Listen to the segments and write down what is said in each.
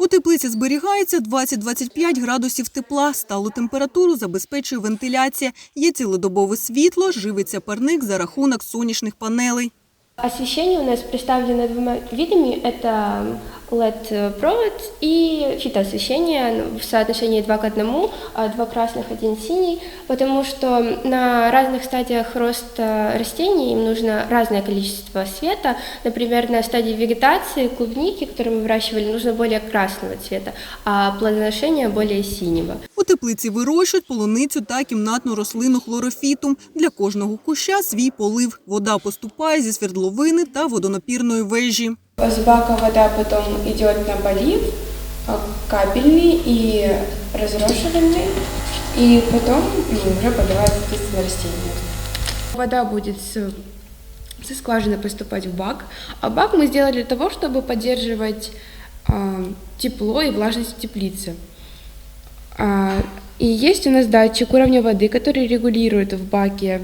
У теплиці зберігається 20-25 градусів тепла. Сталу температуру забезпечує вентиляція. Є цілодобове світло, живиться парник за рахунок сонячних панелей. Освещение у нас представлено двумя видами. Это LED-провод и фитоосвещение в соотношении 2 к 1, а два красных, один синий, потому что на разных стадиях роста растений им нужно разное количество света. Например, на стадии вегетации клубники, которые мы выращивали, нужно более красного цвета, а плодоношение более синего. У теплиці вирощують полуницю та кімнатну рослину хлорофітум. Для кожного куща свій полив. Вода поступає зі свердловини та водонапірної вежі. С бака вода потом идет на полив, а, капельный и разрошиванный, и потом ну, уже поливает соответственно растения. Вода будет с, со скважины поступать в бак, а бак мы сделали для того, чтобы поддерживать а, тепло и влажность в теплице. А, и есть у нас датчик уровня воды, который регулирует в баке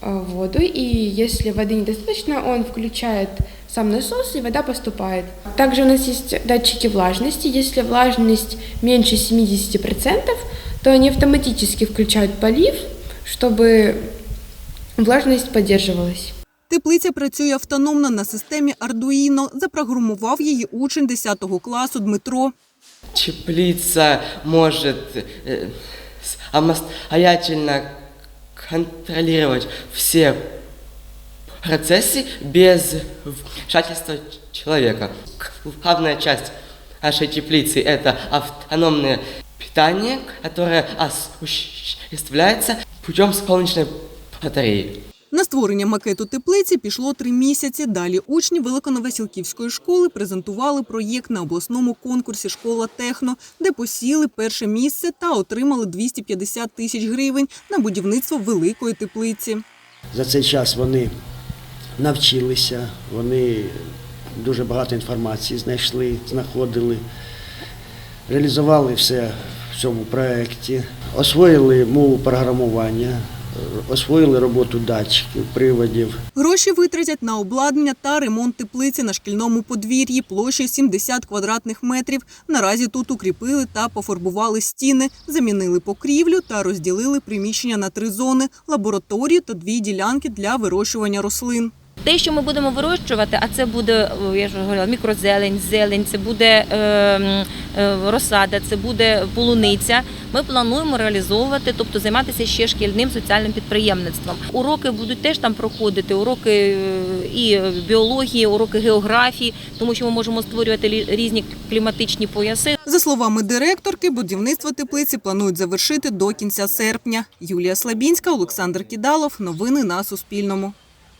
а, воду, и если воды недостаточно, он включает сам насос, и вода поступает. Также у нас есть датчики влажности. Если влажность меньше 70%, то они автоматически включают полив, чтобы влажность поддерживалась. Теплиця працює автономно на системі Arduino. Запрограмував її учень 10 класу Дмитро. Теплица может э, самостоятельно контролировать все процессы без вмешательства человека. Главная часть нашей теплицы – это автономное питание, которое осуществляется путем солнечной батареи. На створення макету теплиці пішло три місяці. Далі учні Великоновасілківської школи презентували проєкт на обласному конкурсі Школа Техно, де посіли перше місце та отримали 250 тисяч гривень на будівництво великої теплиці. За цей час вони навчилися, вони дуже багато інформації знайшли, знаходили, реалізували все в цьому проєкті, освоїли мову програмування, освоїли роботу датчиків, приводів. Гроші витратять на обладнання та ремонт теплиці на шкільному подвір'ї площею 70 квадратних метрів. Наразі тут укріпили та пофарбували стіни, замінили покрівлю та розділили приміщення на три зони – лабораторію та дві ділянки для вирощування рослин. Те, що ми будемо вирощувати, а це буде, я ж говорила, мікрозелень, зелень, це буде е, е, розсада, це буде полуниця. Ми плануємо реалізовувати, тобто займатися ще шкільним соціальним підприємництвом. Уроки будуть теж там проходити, уроки е, і біології, уроки географії, тому що ми можемо створювати різні кліматичні пояси. За словами директорки, будівництво теплиці планують завершити до кінця серпня. Юлія Слабінська, Олександр Кідалов. Новини на Суспільному.